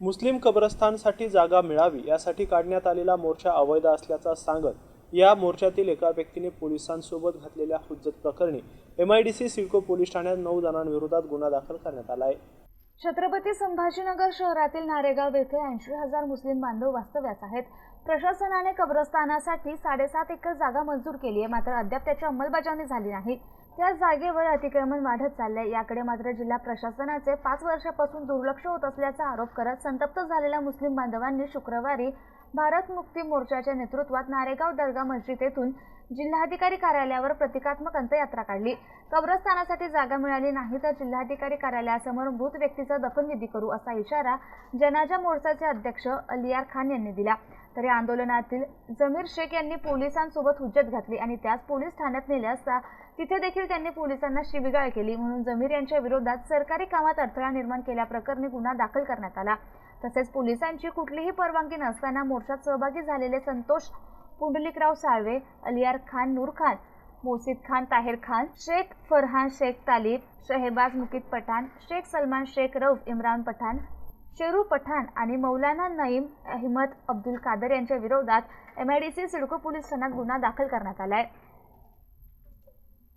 मुस्लिम कब्रस्थानसाठी जागा मिळावी यासाठी काढण्यात आलेला मोर्चा अवैध असल्याचा सांगत या मोर्चातील एका व्यक्तीने पोलिसांसोबत घातलेल्या हुज्जत प्रकरणी M I D C CIDCO police ठाण्यात नऊ जणांविरोधात गुन्हा दाखल करण्यात आला आहे. छत्रपती संभाजीनगर शहरातील नारेगाव येथे ऐंशी हजार मुस्लिम बांधव वास्तव्यास आहेत. प्रशासनाने कब्रस्थानासाठी साडेसात एकर जागा मंजूर केली आहे मात्र अद्याप त्याची अंमलबजावणी झाली नाही. त्या जागेवर अतिक्रमण वाढत चाललंय. याकडे मात्र जिल्हा प्रशासनाचे पाच वर्षापासून दुर्लक्ष होत असल्याचा आरोप करत संतप्त झालेल्या मुस्लिम बांधवांनी शुक्रवारी भारत मुक्ती मोर्चाच्या नेतृत्वात नारेगाव दर्गा मस्जिद येथून जिल्हाधिकारी कार्यालयावर प्रतिकात्मक अंत्ययात्रा काढली. कब्रस्थानासाठी जागा मिळाली नाही तर जिल्हाधिकारी कार्यालयासमोर मृत व्यक्तीचा दफनविधी करू असा इशारा जनाजा मोर्चाचे अध्यक्ष अलियार खान यांनी दिला. तर या आंदोलनातील जमीर शेख यांनी पोलिसांसोबत हुज्जत घातली आणि त्यास पोलीस ठाण्यात नेले असता तिथे देखील त्यांनी पोलिसांना शिवीगाळ केली. म्हणून जमीर यांच्या विरोधात सरकारी कामात अडथळा निर्माण केल्याप्रकरणी गुन्हा दाखल करण्यात आला. तसेच पोलिसांची कुठलीही परवानगी नसताना मोर्चात सहभागी झालेले संतोष पुंडलिकराव साळवे अलियार खान नूर खान मोसिद खान ताहिर खान शेख फरहान शेख तालिब शहेबाज मुकीद पठाण शेख सलमान शेख रौफ इम्रान पठाण शेरू पठाण आणि मौलाना नईम अहमद अब्दुल कादर यांच्या विरोधात एमआयडीसी सिडको पोलीस ठाण्यात गुन्हा दाखल करण्यात आला आहे